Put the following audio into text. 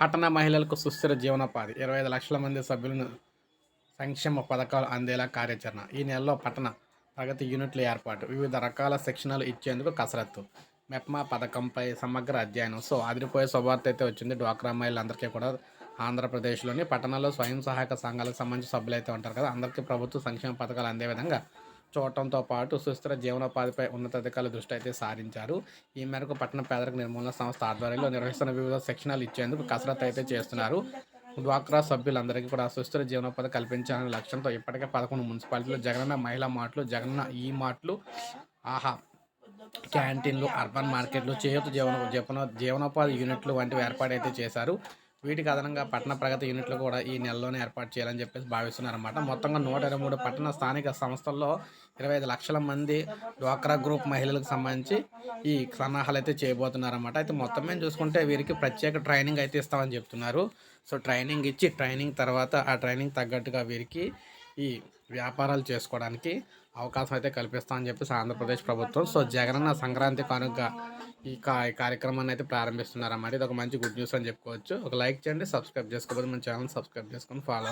పట్టణ మహిళలకు సుస్థిర జీవనోపాధి. ఇరవై ఐదు లక్షల మంది సభ్యులను సంక్షేమ పథకాలు అందేలా కార్యాచరణ. ఈ నెలలో పట్టణ ప్రగతి యూనిట్ల ఏర్పాటు. వివిధ రకాల శిక్షణలు ఇచ్చేందుకు కసరత్తు. మెప్మా పథకంపై సమగ్ర అధ్యయనం. సో అదిరిపోయే శుభార్త అయితే వచ్చింది. డ్వాక్రా మహిళలందరికీ కూడా ఆంధ్రప్రదేశ్లోని పట్టణాల్లో స్వయం సహాయక సంఘాలకు సంబంధించిన సభ్యులు అయితే ఉంటారు కదా. అందరికీ ప్రభుత్వ సంక్షేమ పథకాలు అందే విధంగా చూడటంతో పాటు సుస్థిర జీవనోపాధిపై ఉన్నతాధికారుల దృష్టి అయితే సారించారు. ఈ మేరకు పట్టణ పేదరిక నిర్మూలన సంస్థ ఆధ్వర్యంలో నిర్వహిస్తున్న వివిధ శిక్షణలు ఇచ్చేందుకు కసరత్తు అయితే చేస్తున్నారు. డ్వాక్రా సభ్యులందరికీ కూడా సుస్థిర జీవనోపాధి కల్పించాలనే లక్ష్యంతో ఇప్పటికే పదకొండు మున్సిపాలిటీలు జగనన్న మహిళా మార్ట్లు జగనన్న ఈ మార్ట్లు ఆహా క్యాంటీన్లు అర్బన్ మార్కెట్లు చేయూత జీవన జీవన జీవనోపాధి యూనిట్లు వంటివి ఏర్పాటైతే చేశారు. వీటికి అదనంగా పట్టణ ప్రగతి యూనిట్లు కూడా ఈ నెలలోనే ఏర్పాటు చేయాలని చెప్పేసి భావిస్తున్నారన్నమాట. మొత్తంగా నూట ఇరవై మూడు పట్టణ స్థానిక సంస్థల్లో ఇరవై ఐదు లక్షల మంది డ్వాక్రా గ్రూప్ మహిళలకు సంబంధించి ఈ సన్నాహాలు అయితే చేయబోతున్నారన్నమాట. అయితే మొత్తం మేము చూసుకుంటే వీరికి ప్రత్యేక ట్రైనింగ్ అయితే ఇస్తామని చెప్తున్నారు. సో ట్రైనింగ్ ఇచ్చి ట్రైనింగ్ తర్వాత ఆ ట్రైనింగ్ తగ్గట్టుగా వీరికి ఈ వ్యాపారాలు చేసుకోవడానికి అవకాశం అయితే కల్పిస్తామని చెప్పేసి ఆంధ్రప్రదేశ్ ప్రభుత్వం. సో జగనన్న సంక్రాంతి కానుక ఈ కార్యక్రమాన్ని అయితే ప్రారంభిస్తున్నారన్నమాట. ఇది ఒక మంచి గుడ్ న్యూస్ అని చెప్పుకోవచ్చు. ఒక లైక్ చేయండి సబ్స్క్రైబ్ చేసుకోకపోతే మన ఛానల్ సబ్స్క్రైబ్ చేసుకొని ఫాలో